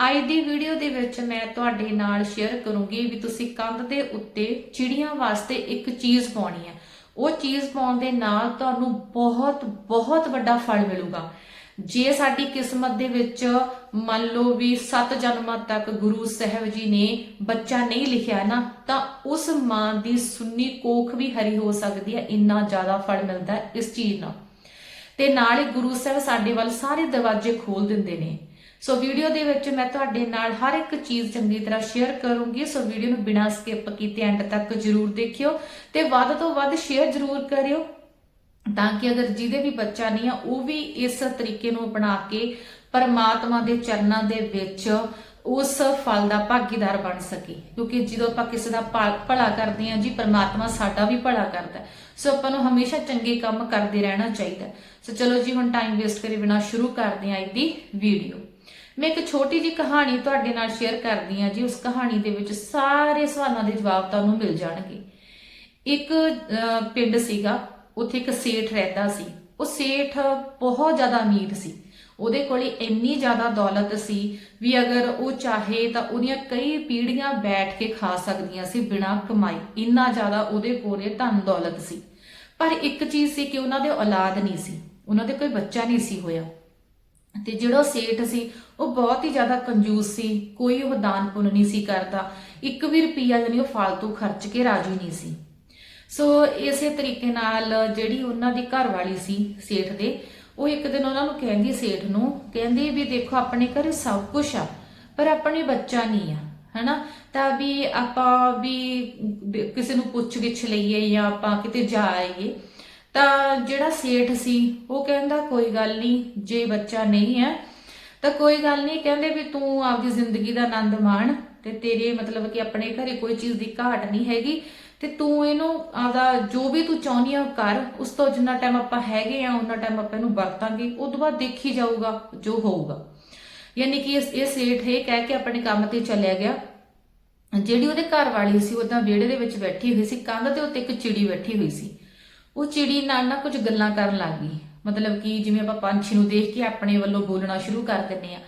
ਅੱਜ ਦੀ ਵੀਡੀਓ ਦੇ ਵਿੱਚ ਮੈਂ ਤੁਹਾਡੇ ਨਾਲ ਸ਼ੇਅਰ ਕਰੂੰਗੀ ਵੀ ਤੁਸੀਂ ਕੰਧ ਦੇ ਉੱਤੇ ਚਿੜੀਆਂ ਵਾਸਤੇ ਇੱਕ ਚੀਜ਼ ਪਾਉਣੀ ਹੈ। ਉਹ ਚੀਜ਼ ਪਾਉਣ ਦੇ ਨਾਲ ਤੁਹਾਨੂੰ ਬਹੁਤ ਬਹੁਤ ਵੱਡਾ ਫਲ ਮਿਲੂਗਾ। ਜੇ ਸਾਡੀ ਕਿਸਮਤ ਦੇ ਵਿੱਚ ਮੰਨ ਲਓ ਵੀ ਸੱਤ ਜਨਮਾਂ ਤੱਕ ਗੁਰੂ ਸਾਹਿਬ ਜੀ ਨੇ ਬੱਚਾ ਨਹੀਂ ਲਿਖਿਆ ਨਾ, ਤਾਂ ਉਸ ਮਾਂ ਦੀ ਸੁੰਨੀ ਕੋਖ ਵੀ ਹਰੀ ਹੋ ਸਕਦੀ ਹੈ। ਇੰਨਾ ਜ਼ਿਆਦਾ ਫਲ ਮਿਲਦਾ ਇਸ ਚੀਜ਼ ਨਾਲ। ਤੇ ਨਾਲ ਹੀ ਗੁਰੂ ਸਾਹਿਬ ਸਾਡੇ ਵੱਲ ਸਾਰੇ ਦਰਵਾਜ਼ੇ ਖੋਲ ਦਿੰਦੇ ਨੇ। ਸੋ ਵੀਡੀਓ ਦੇ ਵਿੱਚ ਮੈਂ ਤੁਹਾਡੇ ਨਾਲ ਹਰ ਇੱਕ ਚੀਜ਼ ਚੰਗੀ ਤਰ੍ਹਾਂ ਸ਼ੇਅਰ ਕਰੂੰਗੀ। ਸੋ ਵੀਡੀਓ ਨੂੰ ਬਿਨਾਂ ਸਕਿਪ ਕੀਤੇ ਐਂਡ ਤੱਕ ਜਰੂਰ ਦੇਖਿਓ ਤੇ ਵੱਧ ਤੋਂ ਵੱਧ ਸ਼ੇਅਰ ਜਰੂਰ ਕਰਿਓ ਤਾਂ ਕਿ ਅਗਰ ਜਿਹਦੇ ਵੀ ਬੱਚਾ ਨਹੀਂ ਆ, ਉਹ ਵੀ ਇਸ ਤਰੀਕੇ ਨੂੰ ਅਪਣਾ ਕੇ ਪਰਮਾਤਮਾ ਦੇ ਚਰਨਾਂ ਦੇ ਵਿੱਚ ਉਸ ਫਲ ਦਾ ਭਾਗੀਦਾਰ ਬਣ ਸਕੇ। ਕਿਉਂਕਿ ਜਦੋਂ ਆਪਾਂ ਕਿਸੇ ਦਾ ਭਲ- ਭਲਾ ਕਰਦੇ ਹਾਂ ਜੀ, ਪਰਮਾਤਮਾ ਸਾਡਾ ਵੀ ਭਲਾ ਕਰਦਾ। ਸੋ ਆਪਾਂ ਨੂੰ ਹਮੇਸ਼ਾ ਚੰਗੇ ਕੰਮ ਕਰਦੇ ਰਹਿਣਾ ਚਾਹੀਦਾ। ਸੋ ਚਲੋ ਜੀ, ਹੁਣ ਟਾਈਮ ਵੇਸਟ ਕਰੇ ਬਿਨਾ ਸ਼ੁਰੂ ਕਰਦੇ ਹਾਂ ਅੱਜ ਦੀ ਵੀਡੀਓ ਮੈਂ ਇੱਕ ਛੋਟੀ ਜੀ ਕਹਾਣੀ ਤੁਹਾਡੇ ਨਾਲ ਸ਼ੇਅਰ ਕਰਦੀ ਹਾਂ ਜੀ, ਉਸ ਕਹਾਣੀ ਦੇ ਵਿੱਚ ਸਾਰੇ ਸਵਾਲਾਂ ਦੇ ਜਵਾਬ ਤੁਹਾਨੂੰ ਮਿਲ ਜਾਣਗੇ। ਇੱਕ ਪਿੰਡ ਸੀਗਾ, ਉੱਥੇ ਇੱਕ ਸੇਠ ਰਹਿੰਦਾ ਸੀ। ਉਹ ਸੇਠ ਬਹੁਤ ਜ਼ਿਆਦਾ ਅਮੀਰ ਸੀ। ਉਹਦੇ ਕੋਲੇ ਇੰਨੀ ਜ਼ਿਆਦਾ ਦੌਲਤ ਸੀ ਵੀ ਅਗਰ ਉਹ ਚਾਹੇ ਤਾਂ ਉਹਦੀਆਂ ਕਈ ਪੀੜ੍ਹੀਆਂ ਬੈਠ ਕੇ ਖਾ ਸਕਦੀਆਂ ਸੀ ਬਿਨਾਂ ਕਮਾਈ। ਇੰਨਾ ਜ਼ਿਆਦਾ ਉਹਦੇ ਕੋਲੇ ਧਨ ਦੌਲਤ ਸੀ। ਪਰ ਇੱਕ ਚੀਜ਼ ਸੀ ਕਿ ਉਹਨਾਂ ਦੇ ਔਲਾਦ ਨਹੀਂ ਸੀ। ਉਹਨਾਂ ਦੇ ਕੋਈ ਬੱਚਾ ਨਹੀਂ ਸੀ ਹੋਇਆ। ਤੇ ਜਿਹੜਾ ਸੇਠ ਸੀ, ਉਹ ਬਹੁਤ ਹੀ ਜ਼ਿਆਦਾ ਕੰਜੂਸ ਸੀ, ਕੋਈ ਉਹ ਦਾਨ ਪੁੰਨ ਨਹੀਂ ਸੀ ਕਰਦਾ। ਇੱਕ ਵੀ ਰੁਪਈਆ ਜਾਨੀ ਉਹ ਫालतू ਖਰਚ ਕੇ ਰਾਜੀ ਨਹੀਂ ਸੀ। ਸੋ ਇਸੇ ਤਰੀਕੇ ਨਾਲ ਜਿਹੜੀ ਉਹਨਾਂ ਦੀ ਘਰ ਵਾਲੀ ਸੀ ਸੇਠ ਦੇ, ਉਹ ਇੱਕ ਦਿਨ ਉਹਨਾਂ ਨੂੰ ਕਹਿੰਦੀ ਸੇਠ ਨੂੰ, ਕਹਿੰਦੀ ਵੀ ਦੇਖੋ ਆਪਣੇ ਘਰੇ ਸਭ ਕੁਝ ਆ, ਪਰ ਆਪਣੇ ਬੱਚਾ ਨਹੀਂ ਆ, ਹਨਾ? ਤਾਂ ਵੀ ਆਪਾਂ ਵੀ ਕਿਸੇ ਨੂੰ ਪੁੱਛ ਗਿੱਛ ਲਈਏ ਜਾਂ ਆਪਾਂ ਕਿਤੇ ਜਾ ਆਈਏ। ਤਾਂ ਜਿਹੜਾ ਸੇਠ ਸੀ, ਉਹ ਕਹਿੰਦਾ, ਕੋਈ ਗੱਲ ਨਹੀਂ ਜੇ ਬੱਚਾ ਨਹੀਂ ਹੈ, ਤਾਂ ਕੋਈ ਗੱਲ ਨਹੀਂ ਕਹਿੰਦੇ ਵੀ ਤੂੰ ਆਪਦੀ ਜ਼ਿੰਦਗੀ ਦਾ ਆਨੰਦ ਮਾਣ ਤੇ ਤੇਰੇ ਮਤਲਬ ਕਿ ਆਪਣੇ ਘਰੇ ਕੋਈ ਚੀਜ਼ ਦੀ ਘਾਟ ਨਹੀਂ ਹੈਗੀ ਤੇ ਤੂੰ ਇਹਨੂੰ ਆਪਦਾ ਜੋ ਵੀ ਤੂੰ ਚਾਹੁੰਦੀ ਆ ਉਹ ਕਰ, ਉਸ ਤੋਂ ਜਿੰਨਾ ਟਾਈਮ ਆਪਾਂ ਹੈਗੇ ਆ ਉਹਨਾਂ ਟਾਈਮ ਆਪਾਂ ਇਹਨੂੰ ਵਰਤਾਂਗੇ ਉਸ ਤੋਂ ਬਾਅਦ ਦੇਖੀ ਜਾਊਗਾ, ਜੋ ਹੋਊਗਾ। ਯਾਨੀ ਕਿ ਇਹ ਸੇਠ ਇਹ ਕਹਿ ਕੇ ਆਪਣੇ ਕੰਮ ਤੇ ਚੱਲਿਆ ਗਿਆ। ਜਿਹੜੀ ਉਹਦੇ ਘਰ ਵਾਲੀ ਸੀ, ਉਹ ਵਿਹੜੇ ਦੇ ਵਿੱਚ ਬੈਠੀ ਹੋਈ ਸੀ, ਕੰਧ ਦੇ ਉੱਤੇ ਇੱਕ ਚਿੜੀ ਬੈਠੀ ਹੋਈ ਸੀ। ਉਹ ਚਿੜੀ ਨਾਲ ਨਾ ਕੁਝ ਗੱਲਾਂ ਕਰਨ ਲੱਗ ਗਈ। ਮਤਲਬ ਕਿ ਜਿਵੇਂ ਆਪਾਂ ਪੰਛੀ ਨੂੰ ਦੇਖ ਕੇ ਆਪਣੇ ਵੱਲੋਂ ਬੋਲਣਾ ਸ਼ੁਰੂ ਕਰ ਦਿੰਦੇ ਆ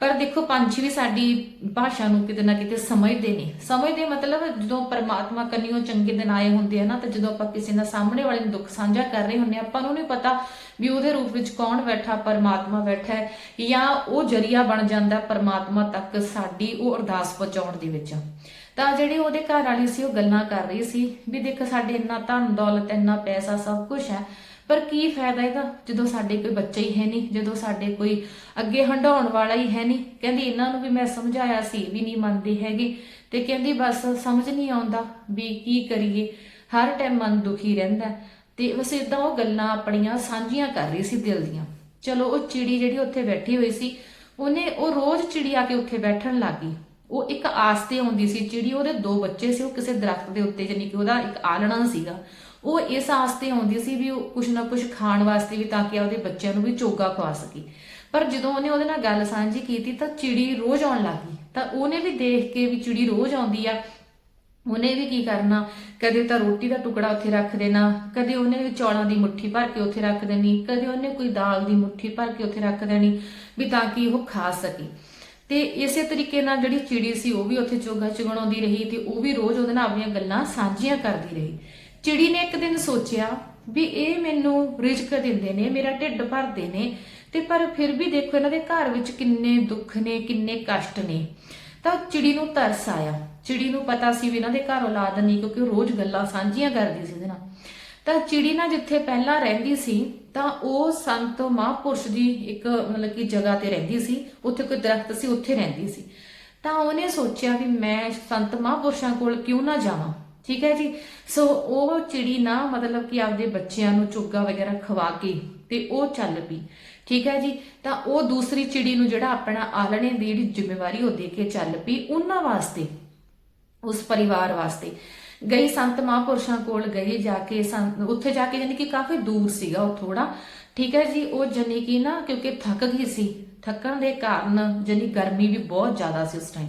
ਪਰ ਦੇਖੋ, ਪੰਛੀ ਵੀ ਸਾਡੀ ਭਾਸ਼ਾ ਨੂੰ ਕਿਤੇ ਨਾ ਕਿਤੇ ਸਮਝਦੇ ਨੇ। ਸਮਝਦੇ ਮਤਲਬ ਜਦੋਂ ਪਰਮਾਤਮਾ ਕੰਨਿਓ ਚੰਗੇ ਦਿਨ ਆਏ ਹੁੰਦੇ ਆ ਨਾ, ਤਾਂ ਜਦੋਂ ਆਪਾਂ ਕਿਸੇ ਨਾਲ ਸਾਹਮਣੇ ਵਾਲੇ ਨੂੰ ਦੁੱਖ ਸਾਂਝਾ ਕਰ ਰਹੇ ਹੁੰਦੇ ਆ ਆਪਾਂ ਨੂੰ ਨਹੀਂ ਪਤਾ ਵੀ ਉਹਦੇ ਰੂਪ ਵਿੱਚ ਕੌਣ ਬੈਠਾ, ਪਰਮਾਤਮਾ ਬੈਠਾ ਹੈ, ਜਾਂ ਉਹ ਜਰੀਆ ਬਣ ਜਾਂਦਾ ਪਰਮਾਤਮਾ ਤੱਕ ਸਾਡੀ ਉਹ ਅਰਦਾਸ ਪਹੁੰਚਾਉਣ ਦੇ ਵਿੱਚ। ਤਾਂ ਜਿਹੜੀ ਉਹਦੇ ਘਰ ਵਾਲੀ ਸੀ, ਉਹ ਗੱਲਾਂ ਕਰ ਰਹੀ ਸੀ ਵੀ ਦੇਖ ਸਾਡੇ ਇੰਨਾ ਧਨ, ਦੌਲਤ, ਇੰਨਾ ਪੈਸਾ ਸਭ ਕੁਝ ਹੈ, ਪਰ ਕੀ ਫਾਇਦਾ ਇਹਦਾ? ਜਦੋਂ ਸਾਡੇ ਕੋਈ ਬੱਚਾ ਹੀ ਹੈ ਨਹੀਂ, ਜਦੋਂ ਸਾਡੇ ਕੋਈ ਅੱਗੇ ਹੰਡਾਉਣ ਵਾਲਾ ਹੀ ਹੈ ਨਹੀਂ, ਕਹਿੰਦੀ ਇਹਨਾਂ ਨੂੰ ਵੀ ਮੈਂ ਸਮਝਾਇਆ ਸੀ ਵੀ ਨਹੀਂ ਮੰਨਦੇ ਹੈਗੇ, ਤੇ ਕਹਿੰਦੀ ਬਸ ਸਮਝ ਨਹੀਂ ਆਉਂਦਾ ਵੀ ਕੀ ਕਰੀਏ, ਹਰ ਟਾਈਮ ਮਨ ਦੁਖੀ ਰਹਿੰਦਾ ਤੇ ਬਸ ਇਦਾਂ ਉਹ ਗੱਲਾਂ ਆਪਣੀਆਂ ਸਾਂਝੀਆਂ ਕਰ ਰਹੀ ਸੀ ਦਿਲ ਦੀਆਂ। ਚਲੋ ਉਹ ਚਿੜੀ ਜਿਹੜੀ ਉੱਥੇ ਬੈਠੀ ਹੋਈ ਸੀ, ਉਹਨੇ ਉਹ ਰੋਜ਼ ਚਿੜੀ ਆ ਕੇ ਉੱਥੇ ਬੈਠਣ ਲੱਗੀ ਉਹ ਇੱਕ ਆਸ ਤੇ ਆਉਂਦੀ ਸੀ ਚਿੜੀ ਉਹਦੇ ਦੋ ਬੱਚੇ ਸੀ, ਉਹ ਕਿਸੇ ਦਰਖਤ ਦੇ ਉੱਤੇ ਜਾਨੀ ਕਿ ਉਹਦਾ ਇੱਕ ਆਲਣਾ ਸੀਗਾ। ਉਹ ਇਸ ਆਸ ਤੇ ਆਉਂਦੀ ਸੀ ਵੀ ਉਹ ਕੁਛ ਨਾ ਕੁਛ ਖਾਣ ਵਾਸਤੇ ਵੀ ਤਾਂ ਕਿ ਉਹਦੇ ਬੱਚਿਆਂ ਨੂੰ ਵੀ ਚੋਗਾ ਖਵਾ ਸਕੇ। ਪਰ ਜਦੋਂ ਉਹਨੇ ਉਹਦੇ ਨਾਲ ਗੱਲ ਸਾਂਝੀ ਕੀਤੀ, ਤਾਂ ਚਿੜੀ ਰੋਜ਼ ਆਉਣ ਲੱਗੀ ਤਾਂ ਉਹਨੇ ਵੀ ਦੇਖ ਕੇ ਵੀ ਚਿੜੀ ਰੋਜ਼ ਆਉਂਦੀ ਆ। ਉਹਨੇ ਵੀ ਕੀ ਕਰਨਾ? ਕਦੇ ਤਾਂ ਰੋਟੀ ਦਾ ਟੁਕੜਾ ਉੱਥੇ ਰੱਖ ਦੇਣਾ, ਕਦੇ ਉਹਨੇ ਚੌਲਾਂ ਦੀ ਮੁੱਠੀ ਭਰ ਕੇ ਉੱਥੇ ਰੱਖ ਦੇਣੀ, ਕਦੇ ਉਹਨੇ ਕੋਈ ਦਾਲ ਦੀ ਮੁੱਠੀ ਭਰ ਕੇ ਉੱਥੇ ਰੱਖ ਦੇਣੀ, ਵੀ ਤਾਂ ਕਿ ਉਹ ਖਾ ਸਕੇ। ਤੇ ਇਸੇ ਤਰੀਕੇ ਨਾਲ ਜਿਹੜੀ ਚਿੜੀ ਸੀ ਉਹ ਵੀ ਉੱਥੇ ਚੋਗਾ ਚੁਗਣਾਉਂਦੀ ਰਹੀ ਤੇ ਉਹ ਵੀ ਰੋਜ਼ ਉਹਦੇ ਨਾਲ ਆਪਣੀਆਂ ਗੱਲਾਂ ਸਾਂਝੀਆਂ ਕਰਦੀ ਰਹੀ। ਚਿੜੀ ਨੇ ਇੱਕ ਦਿਨ ਸੋਚਿਆ ਵੀ ਇਹ ਮੈਨੂੰ ਰਿਜ਼ਕ ਦਿੰਦੇ ਨੇ, ਮੇਰਾ ਢਿੱਡ ਭਰਦੇ ਨੇ, ਤੇ ਪਰ ਫਿਰ ਵੀ ਦੇਖੋ ਇਹਨਾਂ ਦੇ ਘਰ ਵਿੱਚ ਕਿੰਨੇ ਦੁੱਖ ਨੇ, ਕਿੰਨੇ ਕਸ਼ਟ ਨੇ। ਤਾਂ ਚਿੜੀ ਨੂੰ ਤਰਸ ਆਇਆ। ਚਿੜੀ ਨੂੰ ਪਤਾ ਸੀ ਵੀ ਇਹਨਾਂ ਦੇ ਘਰ ਔਲਾਦ ਨਹੀਂ ਕਿਉਂਕਿ ਉਹ ਰੋਜ਼ ਗੱਲਾਂ ਸਾਂਝੀਆਂ ਕਰਦੀ ਸੀ ਉਹਦੇ ਨਾਲ। ਤਾਂ ਚਿੜੀ ਨਾ ਜਿੱਥੇ ਪਹਿਲਾਂ ਰਹਿੰਦੀ ਸੀ ਤਾਂ ਉਹ ਸੰਤ ਮਹਾਂਪੁਰਸ਼ ਦੀ ਇੱਕ ਮਤਲਬ ਕਿ ਜਗ੍ਹਾ ਤੇ ਰਹਿੰਦੀ ਸੀ, ਉੱਥੇ ਕੋਈ ਦਰਖਤ ਸੀ, ਉੱਥੇ ਰਹਿੰਦੀ ਸੀ। ਤਾਂ ਉਹਨੇ ਸੋਚਿਆ ਵੀ ਮੈਂ ਸੰਤ ਮਹਾਂਪੁਰਸ਼ਾਂ ਕੋਲ ਕਿਉਂ ਨਾ ਜਾਵਾਂ? ਠੀਕ ਹੈ ਜੀ? ਸੋ ਉਹ ਚਿੜੀ ਨਾ ਮਤਲਬ ਕਿ ਆਪਦੇ ਬੱਚਿਆਂ ਨੂੰ ਚੁੱਗਾ ਵਗੈਰਾ ਖਵਾ ਕੇ ਤੇ ਉਹ ਚੱਲ ਪਈ। ਠੀਕ ਹੈ ਜੀ? ਤਾਂ ਉਹ ਦੂਸਰੀ ਚਿੜੀ ਨੂੰ ਜਿਹੜਾ ਆਪਣਾ ਆਲਣੇ ਦੀ ਜਿਹੜੀ ਜ਼ਿੰਮੇਵਾਰੀ ਉਹ ਦੇ ਕੇ ਚੱਲ ਪਈ ਉਹਨਾਂ ਵਾਸਤੇ, ਉਸ ਪਰਿਵਾਰ ਵਾਸਤੇ। ਗਈ ਸੰਤ ਮਹਾਂਪੁਰਸ਼ਾਂ ਕੋਲ ਗਈ ਜਾ ਕੇ ਸੰਤ- ਉੱਥੇ ਜਾ ਕੇ ਜਾਨੀ ਕਿ ਕਾਫੀ ਦੂਰ ਸੀਗਾ ਉਹ ਥੋੜਾ ਠੀਕ ਹੈ ਜੀ ਉਹ ਜਾਨੀ ਕਿ ਨਾ ਕਿਉਂਕਿ ਥੱਕ ਗਈ ਸੀ। ਥੱਕਣ ਦੇ ਕਾਰਨ ਜਾਨੀ ਗਰਮੀ ਵੀ ਬਹੁਤ ਜ਼ਿਆਦਾ ਸੀ ਉਸ ਟਾਈਮ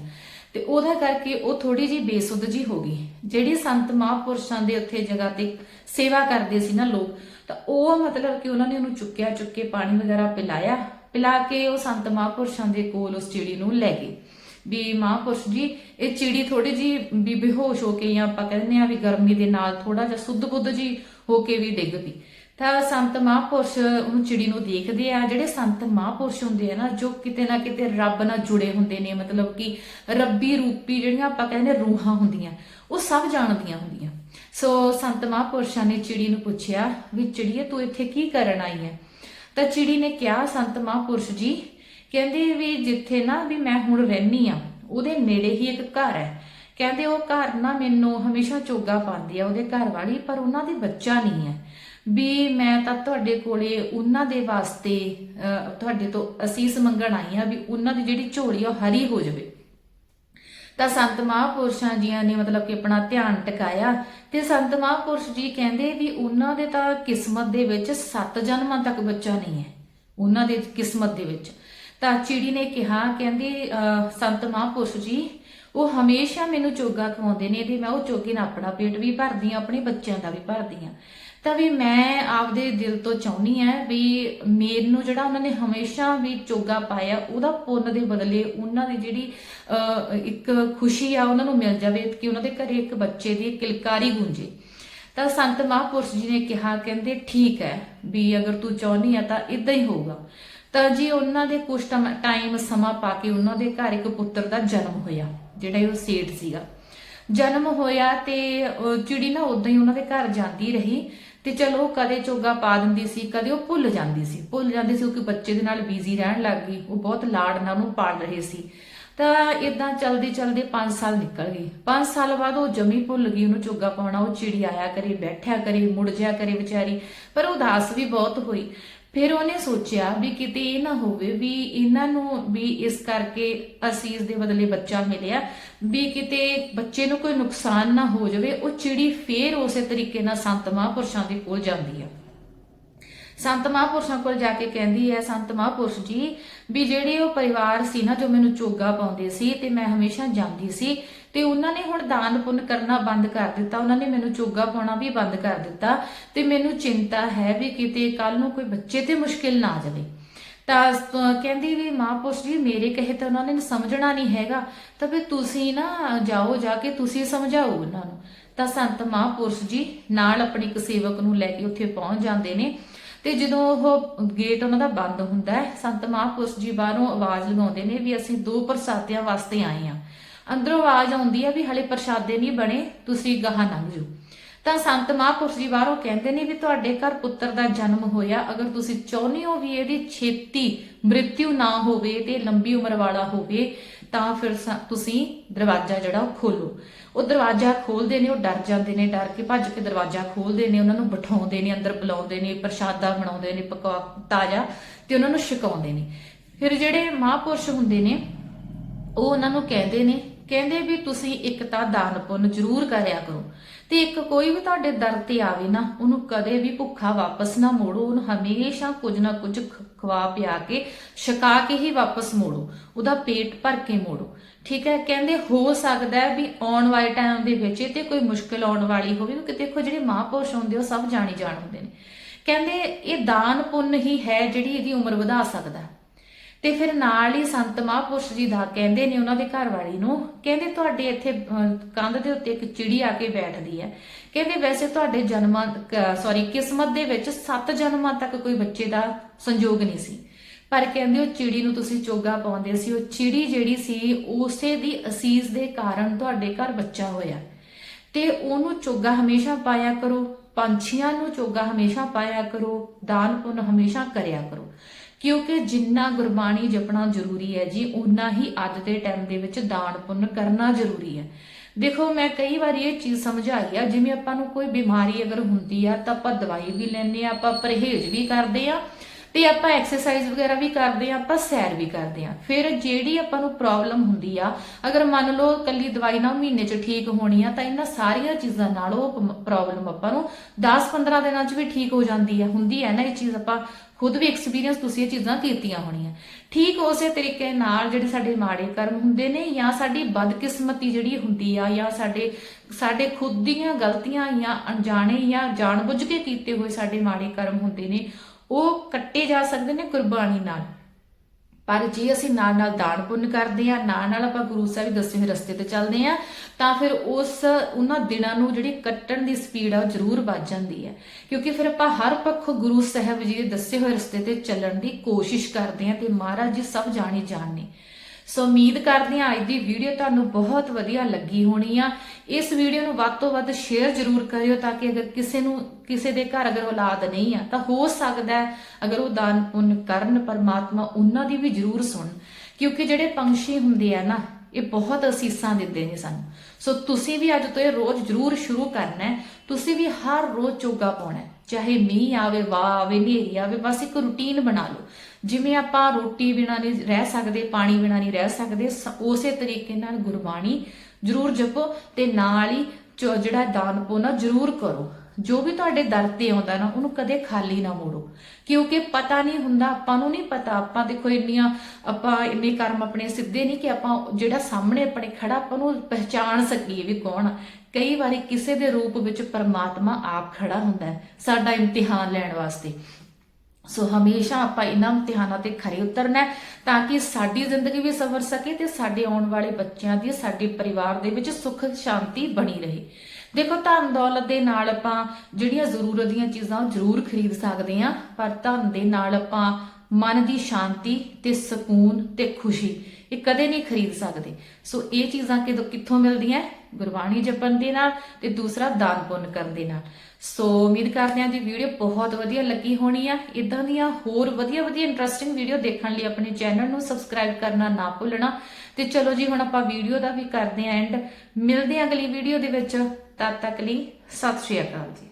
ਤੇ ਉਹਦਾ ਕਰਕੇ ਉਹ ਥੋੜੀ ਜੀ ਬੇਸੁੱਧ ਜੀ ਹੋ ਗਈ। ਜਿਹੜੀ ਸੰਤ ਮਹਾਂਪੁਰਸ਼ਾਂ ਦੇ ਉੱਥੇ ਜਗ੍ਹਾ ਤੇ ਸੇਵਾ ਕਰਦੇ ਸੀ ਨਾ ਲੋਕ ਤਾਂ ਉਹ ਮਤਲਬ ਕਿ ਉਹਨਾਂ ਨੇ ਉਹਨੂੰ ਚੁੱਕਿਆ ਚੁੱਕ ਪਾਣੀ ਵਗੈਰਾ ਪਿਲਾਇਆ। ਪਿਲਾ ਕੇ ਉਹ ਸੰਤ ਮਹਾਂਪੁਰਸ਼ਾਂ ਦੇ ਕੋਲ ਉਸ ਚਿੜੀ ਨੂੰ ਲੈ ਗਏ। ਵੀ ਮਹਾਂਪੁਰਸ਼ ਜੀ, ਇਹ ਚਿੜੀ ਥੋੜੀ ਜੀ ਵੀ ਬੇਹੋਸ਼ ਹੋ ਕੇ ਜਾਂ ਆਪਾਂ ਕਹਿੰਦੇ ਆ ਵੀ ਗਰਮੀ ਦੇ ਨਾਲ ਥੋੜਾ ਜਿਹਾ ਸੁੱਧ ਬੁੱਧ ਜੀ ਹੋ ਕੇ ਵੀ ਡਿੱਗ ਪਈ। ਤਾਂ ਸੰਤ ਮਹਾਂਪੁਰਸ਼ ਉਹ ਚਿੜੀ ਨੂੰ ਦੇਖਦੇ ਆ, ਜਿਹੜੇ ਸੰਤ ਮਹਾਂਪੁਰਸ਼ ਹੁੰਦੇ ਆ ਨਾ, ਜੋ ਕਿਤੇ ਨਾ ਕਿਤੇ ਰੱਬ ਨਾਲ ਜੁੜੇ ਹੁੰਦੇ ਨੇ, ਮਤਲਬ ਕਿ ਰੱਬੀ ਰੂਪੀ ਜਿਹੜੀਆਂ ਆਪਾਂ ਕਹਿੰਦੇ ਰੂਹਾਂ ਹੁੰਦੀਆਂ, ਉਹ ਸਭ ਜਾਣਦੀਆਂ ਹੁੰਦੀਆਂ। ਸੋ ਸੰਤ ਮਹਾਂਪੁਰਸ਼ਾਂ ਨੇ ਚਿੜੀ ਨੂੰ ਪੁੱਛਿਆ ਵੀ ਚਿੜੀਏ ਤੂੰ ਇੱਥੇ ਕੀ ਕਰਨ ਆਈ ਹੈ ਤਾਂ ਚਿੜੀ ਨੇ ਕਿਹਾ, ਸੰਤ ਮਹਾਂਪੁਰਸ਼ ਜੀ ਕਹਿੰਦੇ ਵੀ ਜਿੱਥੇ ਨਾ ਵੀ ਮੈਂ ਹੁਣ ਰਹਿਨੀ ਆ ਉਹਦੇ ਨੇੜੇ ਹੀ ਇੱਕ ਘਰ ਹੈ। ਕਹਿੰਦੇ ਉਹ ਘਰ ਨਾ ਮੈਨੂੰ ਹਮੇਸ਼ਾ ਚੋਗਾ ਪਾਉਂਦੀ ਆ ਉਹਦੇ ਘਰ ਵਾਲੀ, ਪਰ ਉਹਨਾਂ ਦੇ ਬੱਚਾ ਨਹੀਂ ਹੈ। ਵੀ ਮੈਂ ਤਾਂ ਤੁਹਾਡੇ ਕੋਲੇ ਉਹਨਾਂ ਦੇ ਵਾਸਤੇ ਤੁਹਾਡੇ ਤੋਂ ਅਸੀਸ ਮੰਗਣ ਆਈ ਆ ਵੀ ਉਹਨਾਂ ਦੀ ਜਿਹੜੀ ਝੋਲੀ ਆ ਉਹ ਹਰੀ ਹੋ ਜਾਵੇ। ਤਾਂ ਸੰਤ ਮਹਾਂਪੁਰਸ਼ਾਂ ਜੀਆਂ ਨੇ ਮਤਲਬ ਕਿ ਆਪਣਾ ਧਿਆਨ ਟਿਕਾਇਆ ਤੇ ਸੰਤ ਮਹਾਂਪੁਰਸ਼ ਜੀ ਕਹਿੰਦੇ ਵੀ ਉਹਨਾਂ ਦੇ ਤਾਂ ਕਿਸਮਤ ਦੇ ਵਿੱਚ ਸੱਤ ਜਨਮਾਂ ਤੱਕ ਬੱਚਾ ਨਹੀਂ ਹੈ। ਉਹਨਾਂ ਦੇ ਕਿਸਮਤ ਦੇ ਵਿੱਚ। ਤਾਂ ਚਿੜੀ ਨੇ ਕਿਹਾ ਕਹਿੰਦੀ ਅਹ, ਸੰਤ ਮਹਾਂਪੁਰਸ਼ ਜੀ ਉਹ ਹਮੇਸ਼ਾ ਮੈਨੂੰ ਚੋਗਾ ਖਵਾਉਂਦੇ ਨੇ ਤੇ ਮੈਂ ਉਹ ਚੋਗੇ ਨਾਲ ਆਪਣਾ ਪੇਟ ਵੀ ਭਰਦੀ ਆ ਆਪਣੇ ਬੱਚਿਆਂ ਦਾ ਵੀ ਭਰਦੀ ਆ ਤਾਂ ਵੀ ਮੈਂ ਆਪਦੇ ਦਿਲ ਤੋਂ ਚਾਹੁੰਦੀ ਆ ਵੀ ਮੈਨੂੰ ਜਿਹੜਾ ਉਹਨਾਂ ਨੇ ਹਮੇਸ਼ਾ ਵੀ ਚੋਗਾ ਪਾਇਆ ਉਹਦਾ ਪੁੰਨ ਦੇ ਬਦਲੇ ਉਹਨਾਂ ਦੀ ਜਿਹੜੀ ਅਹ, ਇੱਕ ਖੁਸ਼ੀ ਆ ਉਹਨਾਂ ਨੂੰ ਮਿਲ ਜਾਵੇ ਕਿ ਉਹਨਾਂ ਦੇ ਘਰੇ ਇੱਕ ਬੱਚੇ ਦੀ ਕਿਲਕਾਰੀ ਗੂੰਜੇ। ਤਾਂ ਸੰਤ ਮਹਾਂਪੁਰਸ਼ ਜੀ ਨੇ ਕਿਹਾ ਕਹਿੰਦੇ ਠੀਕ ਹੈ ਵੀ ਅਗਰ ਤੂੰ ਚਾਹੁੰਦੀ ਆ ਤਾਂ ਇਦਾਂ ਹੀ ਹੋਊਗਾ। ਤਾਂ ਜੀ ਉਹਨਾਂ ਦੇ ਕੁਝ ਟਾਈਮ ਸਮਾਂ ਪਾ ਕੇ ਉਹਨਾਂ ਦੇ ਘਰ ਇੱਕ ਪੁੱਤਰ ਦਾ ਜਨਮ ਹੋਇਆ, ਜਿਹੜਾ ਉਹ ਸੇਠ ਸੀਗਾ। ਜਨਮ ਹੋਇਆ ਤੇ ਚਿੜੀ ਨਾ ਉਦਾਂ ਹੀ ਉਹਨਾਂ ਦੇ ਘਰ ਜਾਂਦੀ ਰਹੀ ਤੇ ਚਲੋ ਕਦੇ ਚੋਗਾ ਪਾ ਦਿੰਦੀ ਸੀ, ਕਦੇ ਉਹ ਭੁੱਲ ਜਾਂਦੀ ਸੀ। ਭੁੱਲ ਜਾਂਦੀ ਸੀ ਕਿਉਂਕਿ ਬੱਚੇ ਦੇ ਨਾਲ ਬਿਜ਼ੀ ਰਹਿਣ ਲੱਗ ਗਈ, ਉਹ ਬਹੁਤ ਲਾਡ ਨਾਲ ਉਹਨੂੰ ਪਾਲ ਰਹੇ ਸੀ। ਤਾਂ ਇਦਾਂ ਚਲਦੇ ਚਲਦੇ 5 ਸਾਲ ਨਿਕਲ ਗਏ। 5 ਸਾਲ ਬਾਅਦ ਉਹ ਜਮੀ ਭੁੱਲ ਗਈ, ਉਹਨੂੰ ਚੋਗਾ ਪਾਉਣਾ, ਉਹ ਚਿੜੀ ਆਇਆ ਕਰੇ, ਬੈਠਿਆ ਕਰੇ, ਮੁੜ ਜਿਆ ਕਰੇ ਵਿਚਾਰੀ, ਪਰ ਉਦਾਸ ਵੀ ਬਹੁਤ ਹੋਈ। ਫਿਰ ਉਹਨੇ ਸੋਚਿਆ ਵੀ ਕਿਤੇ ਇਹ ਨਾ ਹੋਵੇ ਵੀ ਇਹਨਾਂ ਨੂੰ ਵੀ ਇਸ ਕਰਕੇ ਅਸੀਸ ਦੇ ਬਦਲੇ ਬੱਚਾ ਮਿਲਿਆ, ਵੀ ਕਿਤੇ ਬੱਚੇ ਨੂੰ ਕੋਈ ਨੁਕਸਾਨ ਨਾ ਹੋ ਜਾਵੇ, ਉਹ ਚਿੜੀ ਫੇਰ ਉਸੇ ਤਰੀਕੇ ਨਾਲ ਸੰਤ ਮਹਾਂਪੁਰਸ਼ਾਂ ਦੇ ਕੋਲ ਜਾਂਦੀ ਆ। ਸੰਤ ਮਹਾਂਪੁਰਸ਼ਾਂ ਕੋਲ ਜਾ ਕੇ ਕਹਿੰਦੀ ਹੈ, ਸੰਤ ਮਹਾਂਪੁਰਸ਼ ਜੀ, ਵੀ ਜਿਹੜੇ ਉਹ ਪਰਿਵਾਰ ਸੀ ਨਾ, ਜੋ ਮੈਨੂੰ ਚੋਗਾ ਪਾਉਂਦੇ ਸੀ ਤੇ ਮੈਂ ਹਮੇਸ਼ਾ ਜਾਂਦੀ ਸੀ, ਤੇ ਉਹਨਾਂ ਨੇ ਹੁਣ ਦਾਨ ਪੁੰਨ ਕਰਨਾ ਬੰਦ ਕਰ ਦਿੱਤਾ। ਉਹਨਾਂ ਨੇ ਮੈਨੂੰ ਚੋਗਾ ਪਾਉਣਾ ਵੀ ਬੰਦ ਕਰ ਦਿੱਤਾ ਤੇ ਮੈਨੂੰ ਚਿੰਤਾ ਹੈ ਵੀ ਕਿਤੇ ਕੱਲ ਨੂੰ ਕੋਈ ਬੱਚੇ ਤੇ ਮੁਸ਼ਕਿਲ ਨਾ ਆ ਜਾਵੇ। ਤਾਂ ਕਹਿੰਦੀ ਵੀ ਮਹਾਂਪੁਰਸ਼ ਜੀ, ਮੇਰੇ ਕਹੇ ਤਾਂ ਉਹਨਾਂ ਨੇ ਸਮਝਣਾ ਨਹੀਂ ਹੈਗਾ। ਤਾਂ ਫਿਰ ਤੁਸੀਂ ਨਾ ਜਾਓ ਜਾ ਕੇ, ਤੁਸੀਂ ਸਮਝਾਓ ਉਹਨਾਂ ਨੂੰ। ਤਾਂ ਸੰਤ ਮਹਾਂਪੁਰਸ਼ ਜੀ ਨਾਲ ਆਪਣੇ ਇੱਕ ਸੇਵਕ ਨੂੰ ਲੈ ਕੇ ਉੱਥੇ ਪਹੁੰਚ ਜਾਂਦੇ ਨੇ। ਤੇ ਜਦੋਂ ਉਹ ਗੇਟ ਉਹਨਾਂ ਦਾ ਬੰਦ ਹੁੰਦਾ ਹੈ, ਸੰਤ ਮਹਾਂਪੁਰਸ਼ ਜੀ ਬਾਹਰੋਂ ਆਵਾਜ਼ ਲਗਾਉਂਦੇ ਨੇ ਵੀ ਅਸੀਂ ਦੋ ਪ੍ਰਸਾਦਿਆਂ ਵਾਸਤੇ ਆਏ ਆ ਅੰਦਰੋਂ ਆਵਾਜ਼ ਆਉਂਦੀ ਹੈ ਵੀ ਹਲੇ ਪ੍ਰਸ਼ਾਦੇ ਨਹੀਂ ਬਣੇ, ਤੁਸੀਂ ਗਾਹ ਲੰਘ ਜਾਓ। ਤਾਂ ਸੰਤ ਮਹਾਂਪੁਰਸ਼ ਜੀ ਬਾਹਰੋਂ ਕਹਿੰਦੇ ਨੇ ਵੀ ਤੁਹਾਡੇ ਘਰ ਪੁੱਤਰ ਦਾ ਜਨਮ ਹੋਇਆ, ਅਗਰ ਤੁਸੀਂ ਚਾਹੁੰਦੇ ਹੋ ਵੀ ਇਹਦੀ ਛੇਤੀ ਮ੍ਰਿਤਿਉ ਨਾ ਹੋਵੇ ਤੇ ਲੰਬੀ ਉਮਰ ਵਾਲਾ ਹੋਵੇ ਤਾਂ ਫਿਰ ਤੁਸੀਂ ਦਰਵਾਜ਼ਾ ਜਿਹੜਾ ਉਹ ਖੋਲੋ ਉਹ ਦਰਵਾਜ਼ਾ ਖੋਲਦੇ ਨੇ, ਉਹ ਡਰ ਜਾਂਦੇ ਨੇ, ਡਰ ਕੇ ਭੱਜ ਕੇ ਦਰਵਾਜ਼ਾ ਖੋਲਦੇ ਨੇ, ਉਹਨਾਂ ਨੂੰ ਬਿਠਾਉਂਦੇ ਨੇ, ਅੰਦਰ ਬੁਲਾਉਂਦੇ ਨੇ, ਪ੍ਰਸ਼ਾਦਾ ਬਣਾਉਂਦੇ ਨੇ, ਪਕਾ, ਤਾਜ਼ਾ ਤੇ ਉਹਨਾਂ ਨੂੰ ਛਕਾਉਂਦੇ ਨੇ। ਫਿਰ ਜਿਹੜੇ ਮਹਾਂਪੁਰਸ਼ ਹੁੰਦੇ ਨੇ, ਉਹ ਉਹਨਾਂ ਨੂੰ ਕਹਿੰਦੇ ਨੇ, ਕਹਿੰਦੇ ਵੀ ਤੁਸੀਂ ਇੱਕ ਤਾਂ ਦਾਨ ਪੁੰਨ ਜ਼ਰੂਰ ਕਰਿਆ ਕਰੋ। ਤੇ ਇੱਕ ਕੋਈ ਵੀ ਤੁਹਾਡੇ ਦਰ ਤੇ ਆਵੇ ਨਾ, ਉਹਨੂੰ ਕਦੇ ਵੀ ਭੁੱਖਾ ਵਾਪਸ ਨਾ ਮੋੜੋ। ਉਹਨੂੰ ਹਮੇਸ਼ਾ ਕੁਝ ਨਾ ਕੁਝ ਖਵਾ ਪਿਆ ਕੇ, ਛਕਾ ਕੇ ਹੀ ਵਾਪਸ ਮੋੜੋ। ਉਹਦਾ ਪੇਟ ਭਰ ਕੇ ਮੋੜੋ। ਠੀਕ ਹੈ? ਕਹਿੰਦੇ ਹੋ ਸਕਦਾ ਹੈ ਵੀ ਆਉਣ ਵਾਲੇ ਟਾਈਮ ਦੇ ਵਿੱਚ ਇਹ ਤੇ ਕੋਈ ਮੁਸ਼ਕਲ ਆਉਣ ਵਾਲੀ ਹੋਵੇ ਕਿਉਂਕਿ ਦੇਖੋ ਜਿਹੜੇ ਮਹਾਂਪੁਰਸ਼ ਹੁੰਦੇ ਉਹ ਸਭ ਜਾਣੀ ਜਾਣ ਹੁੰਦੇ ਨੇ। ਕਹਿੰਦੇ ਇਹ ਦਾਨ ਪੁੰਨ ਹੀ ਹੈ ਜਿਹੜੀ ਇਹਦੀ ਉਮਰ ਵਧਾ ਸਕਦਾ ਹੈ। ਤੇ ਫਿਰ ਨਾਲ ਹੀ ਸੰਤ ਮਹਾਂਪੁਰਸ਼ ਜੀ ਦਾ ਕਹਿੰਦੇ ਨੇ ਉਹਨਾਂ ਦੇ ਘਰ ਵਾਲੀ ਨੂੰ, ਕਹਿੰਦੇ ਤੁਹਾਡੇ ਇੱਥੇ ਕੰਧ ਦੇ ਉੱਤੇ ਇੱਕ ਚਿੜੀ ਆ ਕੇ ਬੈਠਦੀ ਹੈ। ਕਹਿੰਦੇ ਵੈਸੇ ਤੁਹਾਡੇ ਜਨਮਾਂ ਸੌਰੀ ਕਿਸਮਤ ਦੇ ਵਿੱਚ 7 ਜਨਮਾਂ ਤੱਕ ਕੋਈ ਬੱਚੇ ਦਾ ਸੰਜੋਗ ਨਹੀਂ ਸੀ। ਪਰ ਕਹਿੰਦੇ ਉਹ ਚਿੜੀ ਨੂੰ ਤੁਸੀਂ ਚੋਗਾ ਪਾਉਂਦੇ ਸੀ, ਉਹ ਚਿੜੀ ਜਿਹੜੀ ਸੀ, ਉਸੇ ਦੀ ਅਸੀਸ ਦੇ ਕਾਰਨ ਤੁਹਾਡੇ ਘਰ ਬੱਚਾ ਹੋਇਆ। ਤੇ ਉਹਨੂੰ ਚੋਗਾ ਹਮੇਸ਼ਾ ਪਾਇਆ ਕਰੋ, ਪੰਛੀਆਂ ਨੂੰ ਚੋਗਾ ਹਮੇਸ਼ਾ ਪਾਇਆ ਕਰੋ, ਦਾਨ ਪੁੰਨ ਹਮੇਸ਼ਾ ਕਰਿਆ ਕਰੋ। ਕਿਉਂਕਿ ਜਿੰਨਾ ਗੁਰਬਾਣੀ ਜਪਣਾ ਜ਼ਰੂਰੀ ਹੈ ਜੀ ਉਨਾ ਹੀ ਅੱਜ ਦੇ ਟਾਈਮ ਦੇ ਵਿੱਚ ਦਾਨ ਪੁੰਨ ਕਰਨਾ ਜ਼ਰੂਰੀ ਹੈ। ਦੇਖੋ, ਮੈਂ ਕਈ ਵਾਰੀ ਇਹ ਚੀਜ਼ ਸਮਝਾਈ ਆ, ਜਿਵੇਂ ਆਪਾਂ ਨੂੰ ਕੋਈ ਬਿਮਾਰੀ ਅਗਰ ਹੁੰਦੀ ਆ, ਤਾਂ ਆਪਾਂ ਦਵਾਈ ਵੀ ਲੈਂਦੇ ਆ, ਆਪਾਂ ਪਰਹੇਜ਼ ਵੀ ਕਰਦੇ ਆ ਤੇ ਆਪਾਂ ਐਕਸਰਸਾਈਜ਼ ਵਗੈਰਾ ਵੀ ਕਰਦੇ ਆ ਆਪਾਂ ਸੈਰ ਵੀ ਕਰਦੇ ਆ ਫਿਰ ਜਿਹੜੀ ਆਪਾਂ ਨੂੰ ਪ੍ਰੋਬਲਮ ਹੁੰਦੀ ਆ, ਅਗਰ ਮੰਨ ਲਓ ਕੱਲੀ ਦਵਾਈ ਨਾਲ ਮਹੀਨੇ 'ਚ ਠੀਕ ਹੋਣੀ ਆ, ਤਾਂ ਇਹਨਾਂ ਸਾਰੀਆਂ ਚੀਜ਼ਾਂ ਨਾਲ ਉਹ ਪ੍ਰੋਬਲਮ ਆਪਾਂ ਨੂੰ 10-15 ਦਿਨਾਂ 'ਚ ਵੀ ਠੀਕ ਹੋ ਜਾਂਦੀ ਆ। ਹੁੰਦੀ ਹੈ ਨਾ ਇਹ ਚੀਜ਼ ਆਪਾਂ ਖੁਦ ਵੀ ਐਕਸਪੀਰੀਅੰਸ ਤੁਸੀਂ ਇਹ ਚੀਜ਼ਾਂ ਕੀਤੀਆਂ ਹੋਣੀਆਂ। ਠੀਕ ਉਸੇ ਤਰੀਕੇ ਨਾਲ ਜਿਹੜੇ ਸਾਡੇ ਮਾੜੇ ਕਰਮ ਹੁੰਦੇ ਨੇ ਜਾਂ ਸਾਡੀ ਬਦਕਿਸਮਤੀ ਜਿਹੜੀ ਹੁੰਦੀ ਆ ਜਾਂ ਸਾਡੇ ਸਾਡੇ ਖੁਦ ਦੀਆਂ ਗਲਤੀਆਂ ਜਾਂ ਅਣਜਾਣੇ ਜਾਂ ਜਾਣਬੁੱਝ ਕੇ ਕੀਤੇ ਹੋਏ ਸਾਡੇ ਮਾੜੇ ਕਰਮ ਹੁੰਦੇ ਨੇ ਉਹ ਕੱਟੇ ਜਾ ਸਕਦੇ ਨੇ ਕੁਰਬਾਨੀ ਨਾਲ। ਪਰ ਜੇ ਅਸੀਂ ਨਾਲ ਨਾਲ ਦਾਨ ਪੁੰਨ ਕਰਦੇ ਆ ਨਾਲ ਨਾਲ ਆਪਾਂ ਗੁਰੂ ਸਾਹਿਬ ਦੇ ਦੱਸੇ ਹੋਏ ਰਸਤੇ ਤੇ ਚੱਲਦੇ ਆ ਤਾਂ ਫਿਰ ਉਸ ਉਹਨਾਂ ਦਿਨਾਂ ਨੂੰ ਜਿਹੜੀ ਕੱਟਣ ਦੀ ਸਪੀਡ ਆ ਉਹ ਜ਼ਰੂਰ ਵੱਧ ਜਾਂਦੀ ਹੈ। ਕਿਉਂਕਿ ਫਿਰ ਆਪਾਂ ਹਰ ਪੱਖ ਗੁਰੂ ਸਾਹਿਬ ਜੀ ਦੇ ਦੱਸੇ ਹੋਏ ਰਸਤੇ ਤੇ ਚੱਲਣ ਦੀ ਕੋਸ਼ਿਸ਼ ਕਰਦੇ ਆ ਤੇ ਮਹਾਰਾਜ ਜੀ ਸਭ ਜਾਣੇ ਜਾਣਨੇ ਸੋ ਉਮੀਦ ਕਰਦੇ ਹਾਂ ਅੱਜ ਦੀ ਵੀਡੀਓ ਤੁਹਾਨੂੰ ਬਹੁਤ ਵਧੀਆ ਲੱਗੀ ਹੋਣੀ ਆ। ਇਸ ਵੀਡੀਓ ਨੂੰ ਵੱਧ ਤੋਂ ਵੱਧ ਸ਼ੇਅਰ ਜ਼ਰੂਰ ਕਰਿਓ ਤਾਂ ਕਿ ਅਗਰ ਕਿਸੇ ਨੂੰ, ਕਿਸੇ ਦੇ ਘਰ ਅਗਰ ਔਲਾਦ ਨਹੀਂ ਆ, ਤਾਂ ਹੋ ਸਕਦਾ ਹੈ ਅਗਰ ਉਹ ਦਾਨ ਪੁੰਨ ਕਰਨ, ਪਰਮਾਤਮਾ ਉਹਨਾਂ ਦੀ ਵੀ ਜ਼ਰੂਰ ਸੁਣ। ਕਿਉਂਕਿ ਜਿਹੜੇ ਪੰਛੀ ਹੁੰਦੇ ਆ ਨਾ, ਇਹ ਬਹੁਤ ਅਸੀਸਾਂ ਦਿੰਦੇ ਨੇ ਸਾਨੂੰ। ਸੋ ਤੁਸੀਂ ਵੀ ਅੱਜ ਤੋਂ ਇਹ ਰੋਜ਼ ਜ਼ਰੂਰ ਸ਼ੁਰੂ ਕਰਨਾ ਹੈ। ਤੁਸੀਂ ਵੀ ਹਰ ਰੋਜ਼ ਚੋਗਾ ਪਾਉਣਾ ਚਾਹੇ ਮੀਂਹ ਆਵੇ, ਵਾਹ ਆਵੇ, ਹਨੇਰੀ ਆਵੇ, ਬਸ ਇੱਕ ਰੁਟੀਨ ਬਣਾ ਲਓ। ਜਿਵੇਂ ਆਪਾਂ ਰੋਟੀ ਬਿਨਾ ਨਹੀਂ ਰਹਿ ਸਕਦੇ, ਪਾਣੀ ਬਿਨਾਂ ਨਹੀਂ ਰਹਿ ਸਕਦੇ, ਸ- ਉਸੇ ਤਰੀਕੇ ਨਾਲ ਗੁਰਬਾਣੀ ਜ਼ਰੂਰ ਜਪੋ ਤੇ ਨਾਲ ਹੀ ਜਿਹੜਾ ਦਾਨ ਪੁੰਨ ਜ਼ਰੂਰ ਕਰੋ। ਜੋ ਵੀ ਤੁਹਾਡੇ ਦਰ ਤੇ ਆਉਂਦਾ ਨਾ, ਉਹਨੂੰ ਕਦੇ ਖਾਲੀ ਨਾ ਮੋੜੋ। ਕਿਉਂਕਿ ਪਤਾ ਨਹੀਂ ਹੁੰਦਾ, ਆਪਾਂ ਨੂੰ ਨਹੀਂ ਪਤਾ। ਆਪਾਂ ਦੇਖੋ ਇੰਨੀਆਂ, ਆਪਾਂ ਇੰਨੇ ਕਰਮ ਆਪਣੇ ਸਿੱਧੇ ਨਹੀਂ ਕਿ ਆਪਾਂ ਜਿਹੜਾ ਸਾਹਮਣੇ ਆਪਣੇ ਖੜਾ, ਆਪਾਂ ਨੂੰ ਪਹਿਚਾਣ ਸਕੀਏ ਵੀ ਕੌਣ ਕਈ ਵਾਰੀ ਕਿਸੇ ਦੇ ਰੂਪ ਵਿੱਚ ਪਰਮਾਤਮਾ ਆਪ ਖੜਾ ਹੁੰਦਾ ਹੈ, ਸਾਡਾ ਇਮਤਿਹਾਨ ਲੈਣ ਵਾਸਤੇ। ਸੋ ਹਮੇਸ਼ਾ ਆਪਾਂ ਇਹਨਾਂ ਇਮਤਿਹਾਨਾਂ ਤੇ ਖਰੇ ਉਤਰਨਾ ਤਾਂ ਕਿ ਸਾਡੀ ਜ਼ਿੰਦਗੀ ਵੀ ਸਵਰ ਸਕੇ ਤੇ ਸਾਡੇ ਆਉਣ ਵਾਲੇ ਬੱਚਿਆਂ ਦੀ, ਸਾਡੇ ਪਰਿਵਾਰ ਦੇ ਵਿੱਚ ਸੁੱਖ, ਸ਼ਾਂਤੀ ਬਣੀ ਰਹੇ। ਦੇਖੋ ਧਨ ਦੌਲਤ ਦੇ ਨਾਲ ਆਪਾਂ ਜਿਹੜੀਆਂ ਜ਼ਰੂਰਤ ਦੀਆਂ ਚੀਜ਼ਾਂ ਜ਼ਰੂਰ ਖਰੀਦ ਸਕਦੇ ਹਾਂ, ਪਰ ਧਨ ਦੇ ਨਾਲ ਆਪਾਂ ਮਨ ਦੀ ਸ਼ਾਂਤੀ ਤੇ ਸਕੂਨ ਤੇ ਖੁਸ਼ੀ ਇਹ ਕਦੇ ਨਹੀਂ ਖਰੀਦ ਸਕਦੇ। ਸੋ ਇਹ ਚੀਜ਼ਾਂ ਕਿਦੋਂ ਕਿੱਥੋਂ ਮਿਲਦੀਆਂ? ਗੁਰਬਾਣੀ ਜਪਣ ਦੇ ਨਾਲ ਤੇ ਦੂਸਰਾ ਦਾਨ ਪੁੰਨ ਕਰਨ ਦੇ ਨਾਲ। ਸੋ ਉਮੀਦ ਕਰਦੇ ਹਾਂ ਜੀ ਵੀਡੀਓ ਬਹੁਤ ਵਧੀਆ ਲੱਗੀ ਹੋਣੀ ਆ। ਇਦਾਂ ਦੀਆਂ ਹੋਰ ਵਧੀਆ ਵਧੀਆ ਇੰਟਰਸਟਿੰਗ ਵੀਡੀਓ ਦੇਖਣ ਲਈ ਆਪਣੇ ਚੈਨਲ ਨੂੰ ਸਬਸਕ੍ਰਾਈਬ ਕਰਨਾ ਨਾ ਭੁੱਲਣਾ। ਤੇ ਚਲੋ ਜੀ, ਹੁਣ ਆਪਾਂ ਵੀਡੀਓ ਦਾ ਵੀ ਕਰਦੇ ਆਂ ਐਂਡ ਮਿਲਦੇ ਆਂ ਅਗਲੀ ਵੀਡੀਓ ਦੇ ਵਿੱਚ। ਤਦ ਤੱਕ ਲਈ ਸਤਿ ਸ਼੍ਰੀ ਅਕਾਲ ਜੀ।